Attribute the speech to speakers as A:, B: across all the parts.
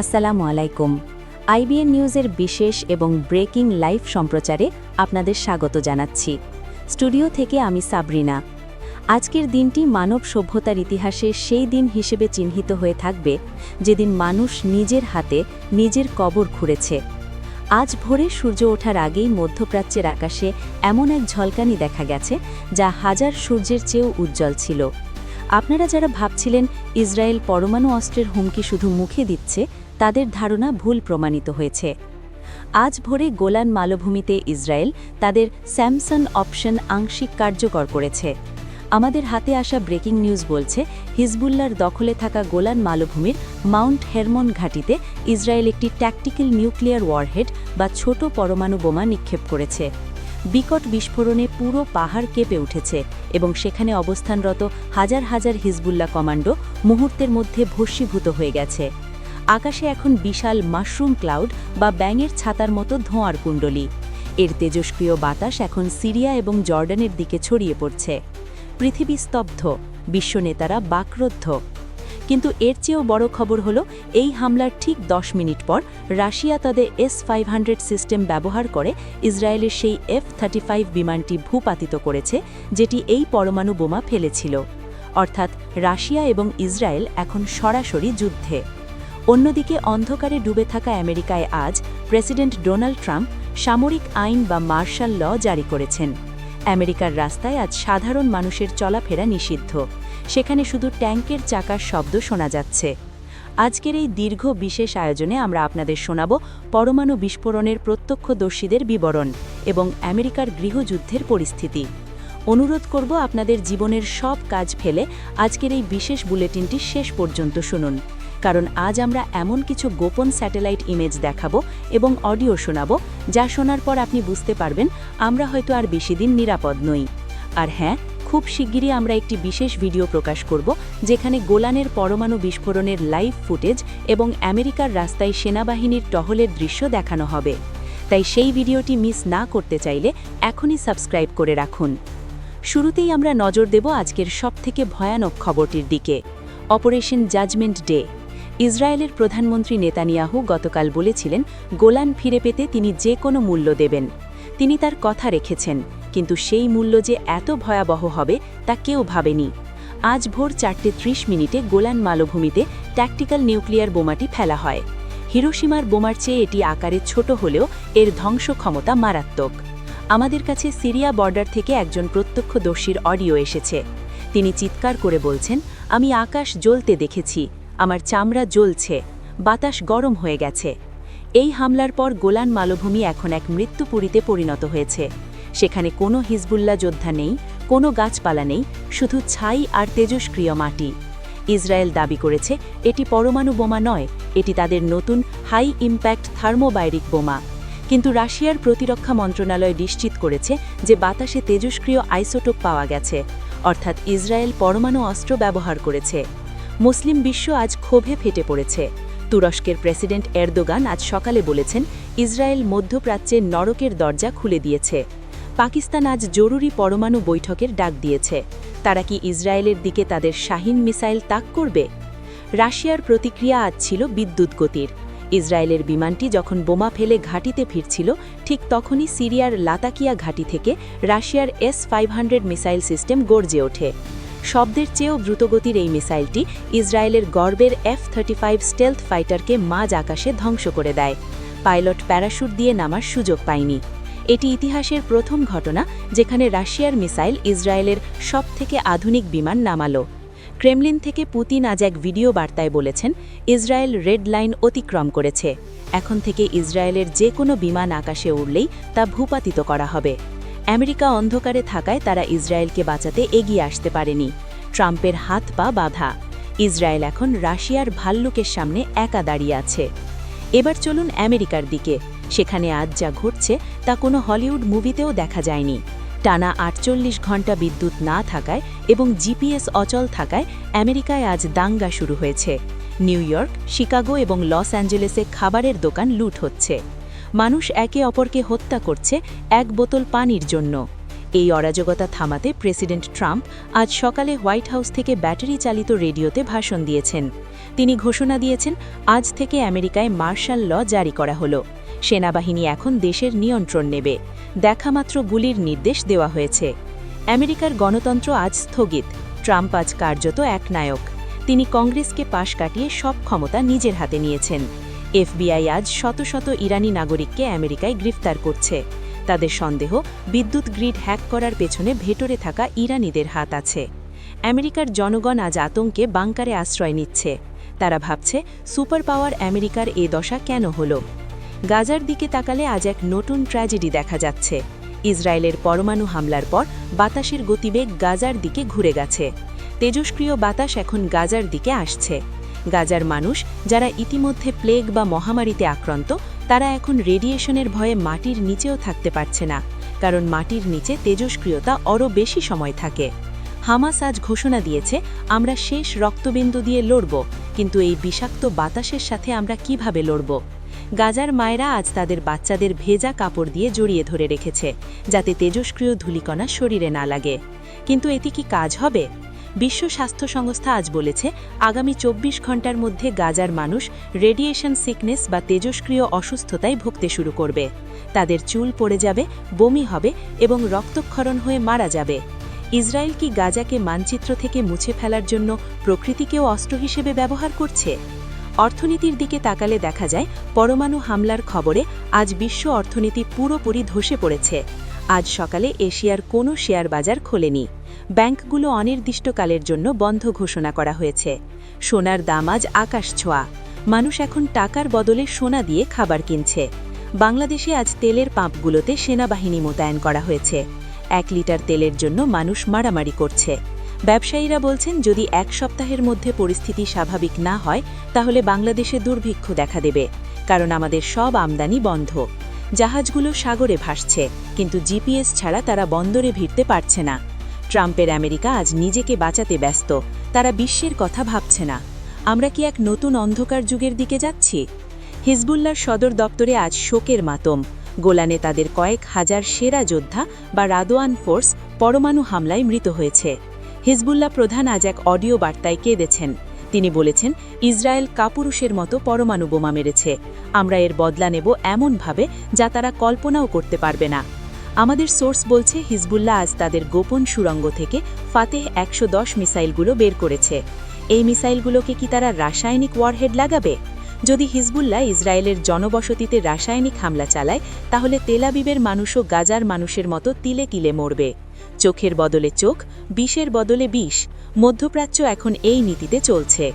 A: আসসালামু আলাইকুম। আইবিএন নিউজের বিশেষ এবং ব্রেকিং লাইভ সম্প্রচারে আপনাদের স্বাগত জানাচ্ছি। স্টুডিও থেকে আমি সাবরিনা। আজকের দিনটি মানব সভ্যতার ইতিহাসে সেই দিন হিসেবে চিহ্নিত হয়ে থাকবে, যেদিন মানুষ নিজের হাতে নিজের কবর খুঁড়েছে। আজ ভোরে সূর্য ওঠার আগেই মধ্যপ্রাচ্যের আকাশে এমন এক ঝলকানি দেখা গেছে, যা হাজার সূর্যের চেয়েও উজ্জ্বল ছিল। আপনারা যারা ভাবছিলেন ইসরায়েল পরমাণু অস্ত্রের হুমকি শুধু মুখে দিচ্ছে তাদের ধারণা ভুল প্রমাণিত হয়েছে। আজ ভোরে গোলান মালভূমিতে ইসরায়েল তাদের স্যামসন অপশন আংশিক কার্যকর করেছে। আমাদের হাতে আসা ব্রেকিং নিউজ বলছে হিজবুল্লার দখলে থাকা গোলান মালভূমির মাউন্ট হেরমন ঘাটিতে ইসরায়েল একটি ট্যাকটিক্যাল নিউক্লিয়ার ওয়ারহেড বা ছোট পরমাণু বোমা নিক্ষেপ করেছে। বিকট বিস্ফোরণে পুরো পাহাড় কেঁপে উঠেছে এবং সেখানে অবস্থানরত হাজার হাজার হিজবুল্লাহ কমান্ডো মুহূর্তের মধ্যে ভস্মীভূত হয়ে গেছে। আকাশে এখন বিশাল মাশরুম ক্লাউড বা ব্যাঙের ছাতার মতো ধোঁয়ার কুণ্ডলী। এর তেজস্ক্রিয় বাতাস এখন সিরিয়া এবং জর্ডানের দিকে ছড়িয়ে পড়ছে। পৃথিবী স্তব্ধ বিশ্বনেতারা বাকরুদ্ধ। কিন্তু এর চেয়েও বড় খবর হলো, এই হামলার ঠিক দশ মিনিট পর রাশিয়া তাদের এস ফাইভ সিস্টেম ব্যবহার করে ইসরায়েলের সেই এফ থার্টি বিমানটি ভূপাতিত করেছে, যেটি এই পরমাণু বোমা ফেলেছিল। অর্থাৎ রাশিয়া এবং ইসরায়েল এখন সরাসরি যুদ্ধে। অন্যদিকে অন্ধকারে ডুবে থাকা আমেরিকায় আজ প্রেসিডেন্ট ডোনাল্ড ট্রাম্প সামরিক আইন বা মার্শাল ল জারি করেছেন। আমেরিকার রাস্তায় আজ সাধারণ মানুষের চলাফেরা নিষিদ্ধ। সেখানে শুধু ট্যাঙ্কের চাকার শব্দ শোনা যাচ্ছে। আজকের এই দীর্ঘ বিশেষ আয়োজনে আমরা আপনাদের শোনাব পরমাণু বিস্ফোরণের প্রত্যক্ষদর্শীদের বিবরণ এবং আমেরিকার গৃহযুদ্ধের পরিস্থিতি। অনুরোধ করব আপনাদের জীবনের সব কাজ ফেলে আজকের এই বিশেষ বুলেটিনটি শেষ পর্যন্ত শুনুন। কারণ আজ আমরা এমন কিছু গোপন স্যাটেলাইট ইমেজ দেখাবো এবং অডিও শোনাব যা শোনার পর আপনি বুঝতে পারবেন আমরা হয়তো আর বেশি দিন নিরাপদ নই। আর হ্যাঁ খুব শিগগিরই আমরা একটি বিশেষ ভিডিও প্রকাশ করব যেখানে গোলানের পরমাণু বিস্ফোরণের লাইভ ফুটেজ এবং আমেরিকার রাস্তায় সেনাবাহিনীর টহলের দৃশ্য দেখানো হবে। তাই সেই ভিডিওটি মিস না করতে চাইলে এখনই সাবস্ক্রাইব করে রাখুন। শুরুতেই আমরা নজর দেব আজকের সবথেকে ভয়ানক খবরটির দিকে। Operation judgement day. ইসরায়েলের প্রধানমন্ত্রী নেতানিয়াহু গতকাল বলেছিলেন, গোলান ফিরে পেতে তিনি যে কোনো মূল্য দেবেন। তিনি তার কথা রেখেছেন, কিন্তু সেই মূল্য যে এত ভয়াবহ হবে তা কেউ ভাবেনি। আজ ভোর চারটে ত্রিশ মিনিটে গোলান মালভূমিতে ট্যাকটিক্যাল নিউক্লিয়ার বোমাটি ফেলা হয়। হিরোসীমার বোমার চেয়ে এটি আকারে ছোট হলেও এর ধ্বংস ক্ষমতা মারাত্মক। আমাদের কাছে সিরিয়া বর্ডার থেকে একজন প্রত্যক্ষদর্শীর অডিও এসেছে। তিনি চিৎকার করে বলছেন, আমি আকাশ জ্বলতে দেখেছি। আমার চামড়া জ্বলছে, বাতাস গরম হয়ে গেছে। এই হামলার পর গোলান মালভূমি এখন এক মৃত্যুপুরীতে পরিণত হয়েছে। সেখানে কোনো হিজবুল্লা যোদ্ধা নেই, কোনো গাছপালা নেই, শুধু ছাই আর তেজস্ক্রিয় মাটি। ইসরায়েল দাবি করেছে, এটি পরমাণু বোমা নয়, এটি তাদের নতুন হাই ইম্প্যাক্ট থার্মোবায়রিক বোমা। কিন্তু রাশিয়ার প্রতিরক্ষা মন্ত্রণালয় নিশ্চিত করেছে যে বাতাসে তেজস্ক্রিয় আইসোটোপ পাওয়া গেছে, অর্থাৎ ইসরায়েল পরমাণু অস্ত্র ব্যবহার করেছে। মুসলিম বিশ্ব আজ ক্ষোভে ফেটে পড়েছে। তুরস্কের প্রেসিডেন্ট এরদোগান আজ সকালে বলেছেন, ইসরায়েল মধ্যপ্রাচ্যের নরকের দরজা খুলে দিয়েছে। পাকিস্তান আজ জরুরি পরমাণু বৈঠকের ডাক দিয়েছে। তারা কি ইসরায়েলের দিকে তাদের শাহিন মিসাইল তাক করবে? রাশিয়ার প্রতিক্রিয়া আজ ছিল বিদ্যুৎ গতির। ইসরায়েলের বিমানটি যখন বোমা ফেলে ঘাটিতে ফিরছিল, ঠিক তখনই সিরিয়ার লাতাকিয়া ঘাঁটি থেকে রাশিয়ার এস ফাইভ মিসাইল সিস্টেম গর্জে ওঠে। শব্দের চেয়েও দ্রুতগতির এই মিসাইলটি ইসরায়েলের গর্বের এফ থার্টি ফাইভ স্টেলথ ফাইটারকে মাঝ আকাশে ধ্বংস করে দেয়। পাইলট প্যারাশুট দিয়ে নামার সুযোগ পায়নি। এটি ইতিহাসের প্রথম ঘটনা যেখানে রাশিয়ার মিসাইল ইসরায়েলের সবথেকে আধুনিক বিমান নামালো। ক্রেমলিন থেকে পুতিন আজ এক ভিডিও বার্তায় বলেছেন, ইসরায়েল রেড লাইন অতিক্রম করেছে। এখন থেকে ইসরায়েলের যে কোনো বিমান আকাশে উড়লেই তা ভূপাতিত করা হবে। আমেরিকা অন্ধকারে থাকায় তারা ইসরায়েলকে বাঁচাতে এগিয়ে আসতে পারেনি। ট্রাম্পের হাত পা বাধা। ইসরায়েল এখন রাশিয়ার ভাল্লুকের সামনে একা দাঁড়িয়ে আছে। এবার চলুন আমেরিকার দিকে। সেখানে আজ যা ঘটছে তা কোনো হলিউড মুভিতেও দেখা যায়নি। টানা আটচল্লিশ ঘণ্টা বিদ্যুৎ না থাকায় এবং জিপিএস অচল থাকায় আমেরিকায় আজ দাঙ্গা শুরু হয়েছে। নিউ ইয়র্ক, শিকাগো এবং লস অ্যাঞ্জেলেসে খাবারের দোকান লুট হচ্ছে। মানুষ একে অপরকে হত্যা করছে এক বোতল পানির জন্য। এই অরাজকতা থামাতে প্রেসিডেন্ট ট্রাম্প আজ সকালে হোয়াইট হাউস থেকে ব্যাটারি চালিত রেডিওতে ভাষণ দিয়েছেন। তিনি ঘোষণা দিয়েছেন, আজ থেকে আমেরিকায় মার্শাল ল জারি করা হলো। সেনাবাহিনী এখন দেশের নিয়ন্ত্রণ নেবে। দেখামাত্র গুলির নির্দেশ দেওয়া হয়েছে। আমেরিকার গণতন্ত্র আজ স্থগিত। ট্রাম্প আজ কার্যত এক নায়ক। তিনি কংগ্রেসকে পাশ কাটিয়ে সব ক্ষমতা নিজের হাতে নিয়েছেন। এফবিআই আজ শত শত ইরানি নাগরিককে আমেরিকায় গ্রেফতার করছে। তাদের সন্দেহ বিদ্যুৎ গ্রিড হ্যাক করার পেছনে ভেতরে থাকা ইরানিদের হাত আছে। আমেরিকার জনগণ আজ আতঙ্কে বাংকারে আশ্রয় নিচ্ছে। তারা ভাবছে সুপার পাওয়ার আমেরিকার এ দশা কেন হল? গাজার দিকে তাকালে আজ এক নতুন ট্র্যাজেডি দেখা যাচ্ছে। ইসরায়েলের পরমাণু হামলার পর বাতাসের গতিবেগ গাজার দিকে ঘুরে গেছে। তেজস্ক্রিয় বাতাস এখন গাজার দিকে আসছে। গাজার মানুষ, যারা ইতিমধ্যে প্লেগ বা মহামারীতে আক্রান্ত তারা এখন রেডিয়েশনের ভয়ে মাটির নিচেও থাকতে পারছে না, কারণ মাটির নিচে তেজস্ক্রিয়তা আরও বেশি সময় থাকে। হামাস আজ ঘোষণা দিয়েছে, আমরা শেষ রক্তবিন্দু দিয়ে লড়ব, কিন্তু এই বিষাক্ত বাতাসের সাথে আমরা কীভাবে লড়ব? গাজার মায়েরা আজ তাদের বাচ্চাদের ভেজা কাপড় দিয়ে জড়িয়ে ধরে রেখেছে, যাতে তেজস্ক্রিয় ধূলিকণা শরীরে না লাগে। কিন্তু এতে কি কাজ হবে? বিশ্ব স্বাস্থ্য সংস্থা আজ বলেছে, আগামী চব্বিশ ঘণ্টার মধ্যে গাজার মানুষ রেডিয়েশন সিকনেস বা তেজস্ক্রিয় অসুস্থতায় ভুগতে শুরু করবে। তাদের চুল পড়ে যাবে, বমি হবে এবং রক্তক্ষরণ হয়ে মারা যাবে। ইসরায়েল কি গাজাকে মানচিত্র থেকে মুছে ফেলার জন্য প্রকৃতিকেও অস্ত্র হিসেবে ব্যবহার করছে? অর্থনীতির দিকে তাকালে দেখা যায়, পরমাণু হামলার খবরে আজ বিশ্ব অর্থনীতি পুরোপুরি ধসে পড়েছে। আজ সকালে এশিয়ার কোনো শেয়ার বাজার খোলেনি। ব্যাংকগুলো অনির্দিষ্টকালের জন্য বন্ধ ঘোষণা করা হয়েছে। সোনার দাম আজ আকাশ ছোঁয়া। মানুষ এখন টাকার বদলে সোনা দিয়ে খাবার কিনছে। বাংলাদেশে আজ তেলের পাম্পগুলোতে সেনাবাহিনী মোতায়েন করা হয়েছে। এক লিটার তেলের জন্য মানুষ মারামারি করছে। ব্যবসায়ীরা বলছেন, যদি এক সপ্তাহের মধ্যে পরিস্থিতি স্বাভাবিক না হয়, তাহলে বাংলাদেশে দুর্ভিক্ষ দেখা দেবে। কারণ আমাদের সব আমদানি বন্ধ। জাহাজগুলো সাগরে ভাসছে, কিন্তু জিপিএস ছাড়া তারা বন্দরে ভিড়তে পারছে না। ট্রাম্পের আমেরিকা আজ নিজেকে বাঁচাতে ব্যস্ত, তারা বিশ্বের কথা ভাবছে না। আমরা কি এক নতুন অন্ধকার যুগের দিকে যাচ্ছি? হিজবুল্লার সদর দপ্তরে আজ শোকের মাতম। গোলানে তাদের কয়েক হাজার সেরা যোদ্ধা বা রাদোয়ান ফোর্স পরমাণু হামলায় মৃত হয়েছে। হিজবুল্লাহ প্রধান আজ এক অডিও বার্তায় কেঁদেছেন। তিনি বলেছেন, ইসরায়েল কাপুরুষের মতো পরমাণু বোমা মেরেছে। আমরা এর বদলা নেব এমনভাবে যা তারা কল্পনাও করতে পারবে না। আমাদের সোর্স বলছে, হিজবুল্লাহ আজ তাদের গোপন সুরঙ্গ থেকে ফাতেহ একশো দশ মিসাইলগুলো বের করেছে। এই মিসাইলগুলোকে কি তারা রাসায়নিক ওয়ারহেড লাগাবে? যদি হিজবুল্লাহ ইসরায়েলের জনবসতিতে রাসায়নিক হামলা চালায়, তাহলে তেলাবিবের মানুষও গাজার মানুষের মতো তিলে কিলে মরবে। চোখের বদলে চোখ, বিষের বদলে বিষ, মধ্যপ্রাচ্য এখন এই নীতিতে চলছে।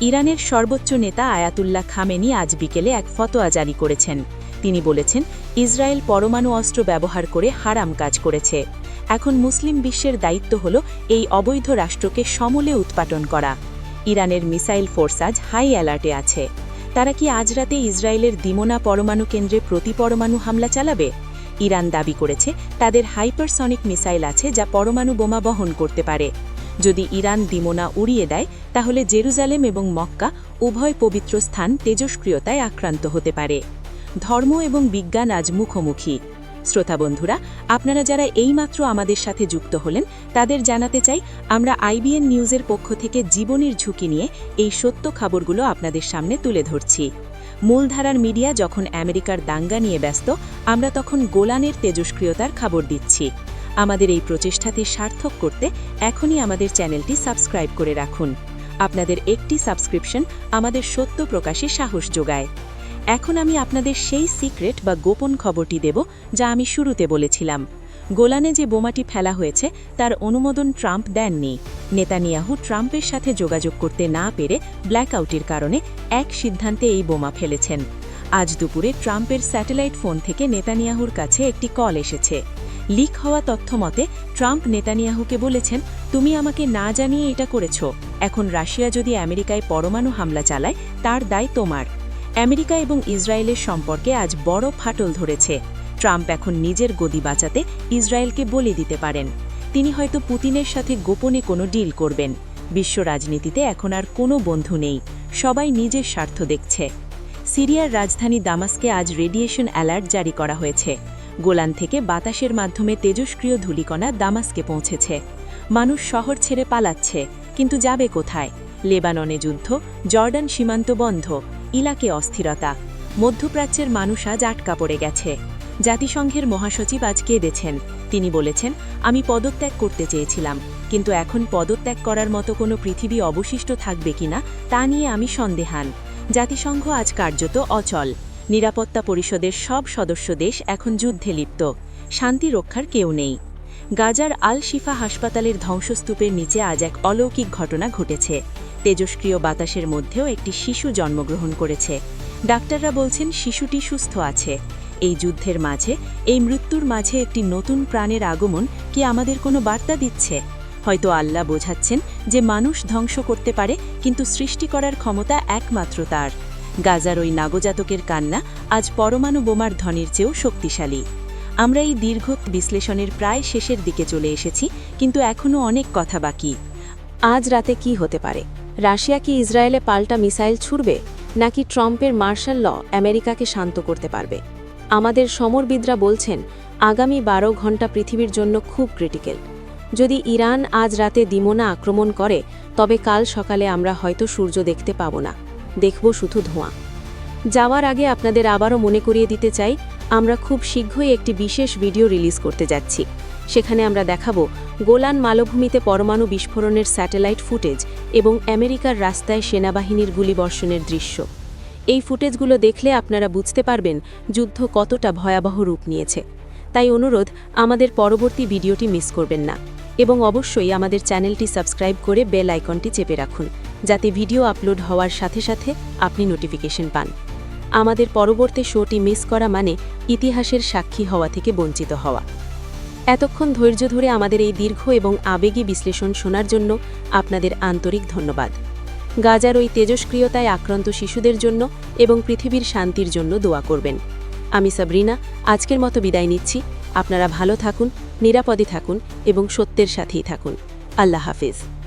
A: ইরানের সর্বোচ্চ নেতা আয়াতুল্লাহ খামেনি আজ বিকেলে এক ফতোয়া জারি করেছেন। তিনি বলেছেন, ইসরায়েল পরমাণু অস্ত্র ব্যবহার করে হারাম কাজ করেছে। এখন মুসলিম বিশ্বের দায়িত্ব হল এই অবৈধ রাষ্ট্রকে সমলে উৎপাটন করা। ইরানের মিসাইল ফোর্স আজ হাই অ্যালার্টে আছে। তারা কি আজ রাতে ইসরায়েলের দিমোনা পরমাণু কেন্দ্রে প্রতি পরমাণু হামলা চালাবে? ইরান দাবি করেছে, তাদের হাইপারসনিক মিসাইল আছে যা পরমাণু বোমা বহন করতে পারে। যদি ইরান দিমোনা উড়িয়ে দেয়, তাহলে জেরুজালেম এবং মক্কা উভয় পবিত্র স্থান তেজস্ক্রিয়তায় আক্রান্ত হতে পারে। ধর্ম এবং বিজ্ঞান আজ মুখোমুখি। শ্রোতা বন্ধুরা, আপনারা যারা এইমাত্র আমাদের সাথে যুক্ত হলেন, তাদের জানাতে চাই, আমরা আইবিএন নিউজের পক্ষ থেকে জীবনের ঝুঁকি নিয়ে এই সত্য খবরগুলো আপনাদের সামনে তুলে ধরছি। মূলধারার মিডিয়া যখন আমেরিকার দাঙ্গা নিয়ে ব্যস্ত, আমরা তখন গোলানের তেজস্ক্রিয়তার খবর দিচ্ছি। আমাদের এই প্রচেষ্টাটি সার্থক করতে এখনই আমাদের চ্যানেলটি সাবস্ক্রাইব করে রাখুন। আপনাদের একটি সাবস্ক্রিপশন আমাদের সত্য প্রকাশে সাহস যোগায়। এখন আমি আপনাদের সেই সিক্রেট বা গোপন খবরটি দেব, যা আমি শুরুতে বলেছিলাম। গোলানে যে বোমাটি ফেলা হয়েছে, তার অনুমোদন ট্রাম্প দেননি। নেতানিয়াহু ট্রাম্পের সাথে যোগাযোগ করতে না পেরে ব্ল্যাকআউটের কারণে এক সিদ্ধান্তে এই বোমা ফেলেছেন। আজ দুপুরে ট্রাম্পের স্যাটেলাইট ফোন থেকে নেতানিয়াহুর কাছে একটি কল এসেছে। লিক হওয়া তথ্য মতে, ট্রাম্প নেতানিয়াহুকে বলেছেন, তুমি আমাকে না জানিয়ে এটা করেছ। এখন রাশিয়া যদি আমেরিকায় পরমাণু হামলা চালায়, তার দায় তোমার। আমেরিকা এবং ইসরায়েলের সম্পর্কে আজ বড় ফাটল ধরেছে। ট্রাম্প এখন নিজের গদি বাঁচাতে ইসরায়েলকে বলে দিতে পারেন। তিনি হয়তো পুতিনের সাথে গোপনে কোনো ডিল করবেন। বিশ্ব রাজনীতিতে এখন আর কোনো বন্ধু নেই। সবাই নিজের স্বার্থ দেখছে। সিরিয়ার রাজধানী দামাসকে আজ রেডিয়েশন অ্যালার্ট জারি করা হয়েছে।
B: গোলান থেকে বাতাসের মাধ্যমে তেজস্ক্রিয় ধূলিকণা দামাস্কে পৌঁছেছে। মানুষ শহর ছেড়ে পালাচ্ছে, কিন্তু যাবে কোথায়? লেবাননে যুদ্ধ, জর্ডান সীমান্ত বন্ধ, ইলাকে অস্থিরতা। মধ্যপ্রাচ্যের মানুষ আজ আটকা পড়ে গেছে। জাতিসংঘের মহাসচিব আজ কেঁদেছেন। তিনি বলেছেন, আমি পদত্যাগ করতে চেয়েছিলাম, কিন্তু এখন পদত্যাগ করার মতো কোনো পৃথিবী অবশিষ্ট থাকবে কিনা তা নিয়ে আমি সন্দেহান। জাতিসংঘ আজ কার্যত অচল। নিরাপত্তা পরিষদের সব সদস্য দেশ এখন যুদ্ধে লিপ্ত। শান্তি রক্ষার কেউ নেই। গাজার আল শিফা হাসপাতালের ধ্বংসস্তূপের নিচে আজ এক অলৌকিক ঘটনা ঘটেছে। তেজস্ক্রিয় বাতাসের মধ্যেও একটি শিশু জন্মগ্রহণ করেছে। ডাক্তাররা বলছেন, শিশুটি সুস্থ আছে। এই যুদ্ধের মাঝে, এই মৃত্যুর মাঝে একটি নতুন প্রাণের আগমন কি আমাদের কোনো বার্তা দিচ্ছে? হয়তো আল্লাহ বোঝাচ্ছেন যে মানুষ ধ্বংস করতে পারে, কিন্তু সৃষ্টি করার ক্ষমতা একমাত্র তার। গাজার ওই নাগজাতকের কান্না আজ পরমাণু বোমার ধ্বনির চেয়েও শক্তিশালী। আমরা এই দীর্ঘ বিশ্লেষণের প্রায় শেষের দিকে চলে এসেছি, কিন্তু এখনও অনেক কথা বাকি।
A: আজ রাতে কি হতে পারে? রাশিয়া কি ইসরায়েলে পাল্টা মিসাইল ছুড়বে? নাকি ট্রাম্পের মার্শাল ল আমেরিকাকে শান্ত করতে পারবে? আমাদের সমরবিদরা বলছেন, আগামী বারো ঘণ্টা পৃথিবীর জন্য খুব ক্রিটিক্যাল। যদি ইরান আজ রাতে দিমোনা আক্রমণ করে, তবে কাল সকালে আমরা হয়তো সূর্য দেখতে পাব না। দেখব শুধু ধোঁয়া। যাওয়ার আগে আপনাদের আবারও মনে করিয়ে দিতে চাই, আমরা খুব শীঘ্রই একটি বিশেষ ভিডিও রিলিজ করতে যাচ্ছি। সেখানে আমরা দেখাবো গোলান মালভূমিতে পরমাণু বিস্ফোরণের স্যাটেলাইট ফুটেজ এবং আমেরিকার রাস্তায় সেনাবাহিনীর গুলিবর্ষণের দৃশ্য। এই ফুটেজগুলো দেখলে আপনারা বুঝতে পারবেন যুদ্ধ কতটা ভয়াবহ রূপ নিয়েছে। তাই অনুরোধ, আমাদের পরবর্তী ভিডিওটি মিস করবেন না। এবং অবশ্যই আমাদের চ্যানেলটি সাবস্ক্রাইব করে বেল আইকনটি চেপে রাখুন, যাতে ভিডিও আপলোড হওয়ার সাথে সাথে আপনি নোটিফিকেশন পান। আমাদের পরবর্তী শোটি মিস করা মানে ইতিহাসের সাক্ষী হওয়া থেকে বঞ্চিত হওয়া। এতক্ষণ ধৈর্য ধরে আমাদের এই দীর্ঘ এবং আবেগী বিশ্লেষণ শোনার জন্য আপনাদের আন্তরিক ধন্যবাদ। গাজার ওই তেজস্ক্রিয়তায় আক্রান্ত শিশুদের জন্য এবং পৃথিবীর শান্তির জন্য দোয়া করবেন। আমি সাবরিনা, আজকের মতো বিদায় নিচ্ছি। আপনারা ভালো থাকুন, নিরাপদে থাকুন এবং সত্যের সাথেই থাকুন। আল্লাহ হাফিজ।